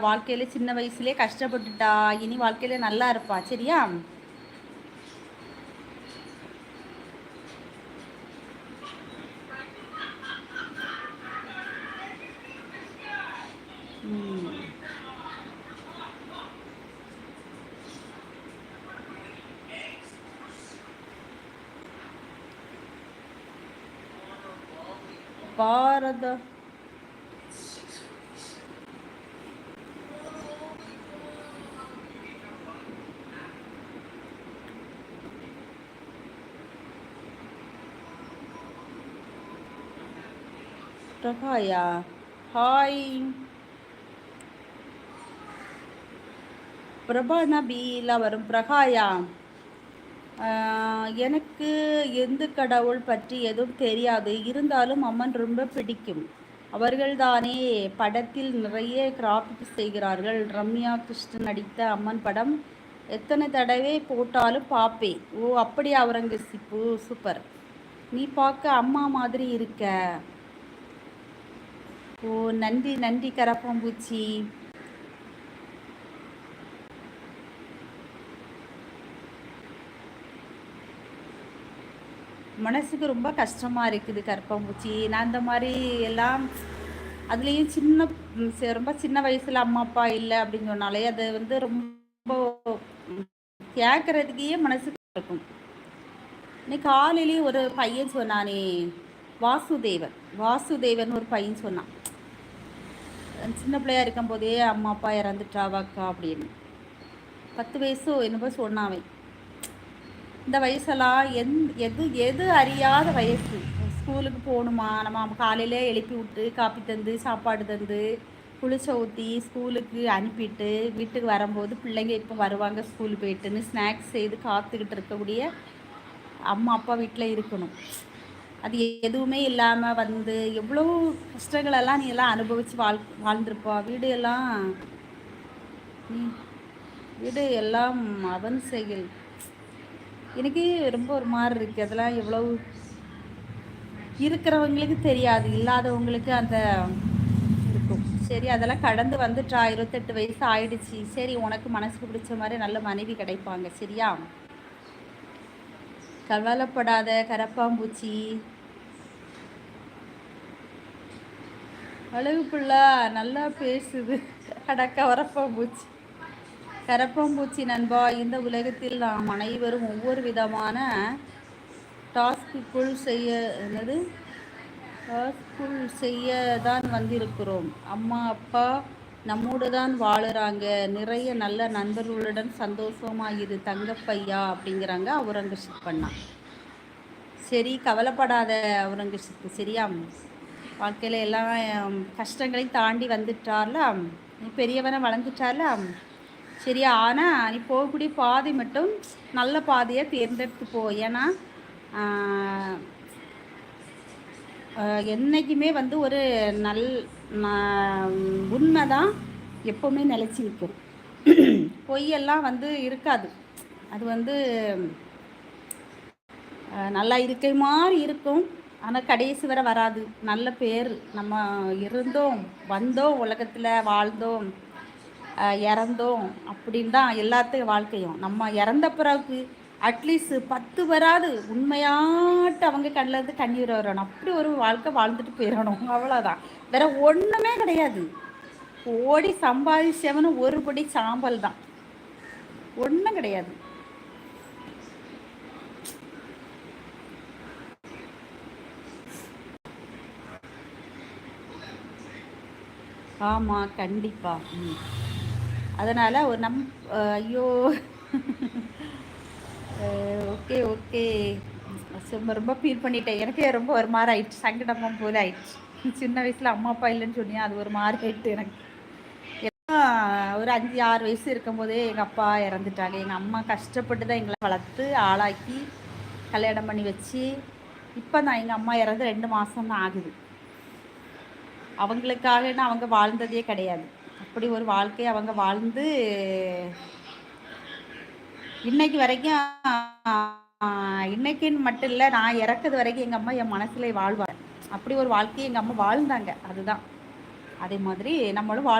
வாழ்க்கையில சின்ன வயசுலயே கஷ்டப்பட்டுட்டா இனி வாழ்க்கையில நல்லா இருப்பா சரியா? பாரத பிரகாயா ஹாய் பிரபா நபியில் வரும் பிரகாயா. எனக்கு எந்த கடவுள் பற்றி எதுவும் தெரியாது. இருந்தாலும் அம்மன் ரொம்ப பிடிக்கும். அவர்கள்தானே படத்தில் நிறைய கிராஃபிக் செய்கிறார்கள். ரம்யா கிருஷ்ணன் நடித்த அம்மன் படம் எத்தனை தடவை போட்டாலும் பார்ப்பேன். ஓ அப்படி அவுரங்கசீப்பு? சூப்பர். நீ பார்க்க அம்மா மாதிரி இருக்க. ஓ நன்றி நன்றி கரப்பாம்பூச்சி மனசுக்கு ரொம்ப கஷ்டமாக இருக்குது கரப்பாம்பூச்சி நான் இந்த மாதிரி எல்லாம் அதுலேயும் சின்ன ரொம்ப சின்ன வயசில் அம்மா அப்பா இல்லை அப்படின்னு சொன்னாலே அது வந்து ரொம்ப கேட்குறதுக்கே மனசுக்கு இருக்கும். இன்னைக்கு காலையிலேயே ஒரு பையன் சொன்னானே வாசுதேவன். வாசுதேவன் ஒரு பையன் சொன்னான். சின்ன பிள்ளையா இருக்கும் போதே அம்மா அப்பா இறந்துட்டாவாக்கா அப்படின்னு. பத்து வயசு என்னப்போ சொன்னாவே இந்த வயசெல்லாம் எந் எது எது அறியாத வயசு. ஸ்கூலுக்கு போகணுமா? நம்ம காலையிலே எழுப்பி விட்டு காப்பி தந்து சாப்பாடு தந்து குளிச்ச ஊற்றி ஸ்கூலுக்கு அனுப்பிட்டு வீட்டுக்கு வரும்போது பிள்ளைங்க இப்போ வருவாங்க ஸ்கூல் போயிட்டுன்னு ஸ்நாக்ஸ் செய்து காத்துக்கிட்டு இருக்கக்கூடிய அம்மா அப்பா வீட்டில் இருக்கணும். அது எதுவுமே இல்லாமல் வந்து எவ்வளோ கஷ்டங்களெல்லாம் நீ எல்லாம் அனுபவித்து வாழ் வாழ்ந்துருப்பா. வீடு எல்லாம் நீ வீடு எல்லாம் அவன் செயல். எனக்கு ரொம்ப ஒரு மாதிரி இருக்குது அதெல்லாம் எவ்வளோ இருக்கிறவங்களுக்கு தெரியாது. இல்லாதவங்களுக்கு அந்த இருக்கும். சரி அதெல்லாம் கடந்து வந்துட்டா. இருபத்தெட்டு வயசு ஆயிடுச்சு. சரி உனக்கு மனசுக்கு பிடிச்ச மாதிரி நல்ல மனைவி கிடைப்பாங்க. சரியா? கவலைப்படாத கரப்பாம்பூச்சி. அழகு பிள்ளா நல்லா பேசுது. அட கரப்பாம்பூச்சி கரப்பாம்பூச்சி நண்பா இந்த உலகத்தில் நாம் அனைவரும் ஒவ்வொரு விதமான டாஸ்க்குள் செய்ய என்னது? டாஸ்க்குள் செய்ய தான் வந்திருக்கிறோம். அம்மா அப்பா நம்மோடு தான் வாழுறாங்க. நிறைய நல்ல நண்பர்களுடன் சந்தோஷமாக இரு தங்கப்பையா அப்படிங்கிறாங்க அவுரங்கசீப் பண்ணா சரி கவலைப்படாத அவுரங்கசீப். சரியா? வாழ்க்கையில் எல்லாம் கஷ்டங்களையும் தாண்டி வந்துட்டார்ல? பெரியவனை வளர்ந்துட்டார்ல? சரியா? ஆனால் நீ போகக்கூடிய பாதை மட்டும் நல்ல பாதையை தேர்ந்தெடுத்து போ ஏன்னா என்றைக்குமே வந்து ஒரு நல் உண்மை தான் எப்போவுமே நிலச்சி நிற்கும். பொய்யெல்லாம் வந்து இருக்காது. அது வந்து நல்லா இருக்கை மாதிரி இருக்கும். ஆனால் கடைசி வரை வராது. நல்ல பேர். நம்ம இருந்தோம் வந்தோம் உலகத்தில் வாழ்ந்தோம் இறந்தோம் அப்படின்னு தான் எல்லாத்தையும் வாழ்க்கையும். நம்ம இறந்த பிறகு அட்லீஸ்ட் பத்து வராது. உண்மையாட்டு அவங்க கண்ணிலேருந்து கண்ணீர் வரணும். அப்படி ஒரு வாழ்க்கை வாழ்ந்துட்டு போயிடணும். அவ்வளோதான் வேற ஒன்றுமே கிடையாது. ஓடி சம்பாதிச்சவனு ஒரு படி சாம்பல் தான். ஒன்றும் கிடையாது. ஆமாம் கண்டிப்பாக ம். அதனால் ஒரு நம் ஐயோ. Okay okay. ரொம்ப ரொம்ப ஃபீல் பண்ணிட்டேன். எனக்கே ரொம்ப ஒரு மாதிரி ஆயிடுச்சு. சங்கடமாக போல ஆயிடுச்சு. சின்ன வயசில் அம்மா அப்பா இல்லைன்னு சொன்னியா அது ஒரு மாதிரி ஆயிடுச்சு எனக்கு. ஒரு அஞ்சு ஆறு வயசு இருக்கும்போதே எங்கள் அப்பா இறந்துட்டாங்க எங்கள் அம்மா கஷ்டப்பட்டு தான் எங்களை வளர்த்து ஆளாக்கி கல்யாணம் பண்ணி வச்சு இப்போ தான் எங்கள் அம்மா இறந்து ரெண்டு மாதம் தான் ஆகுது. அவங்களுக்காகன்னு அவங்க வாழ்ந்ததே கிடையாது. அப்படி ஒரு வாழ்க்கையை அவங்க வாழ்ந்து இன்னைக்கு வரைக்கும் இன்னைக்குன்னு மட்டும் இல்லை நான் இறக்குது வரைக்கும் எங்கள் அம்மா என் மனசுல வாழ்வார் அப்படி ஒரு வாழ்க்கையை எங்கள் அம்மா வாழ்ந்தாங்க. அதுதான். அதே மாதிரி நம்மளும் வாழ்